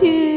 to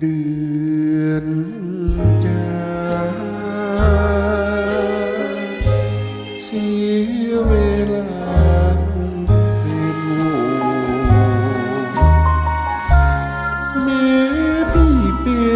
เดือนจาเสียเวลาเป็นหมูม้พี่เป็น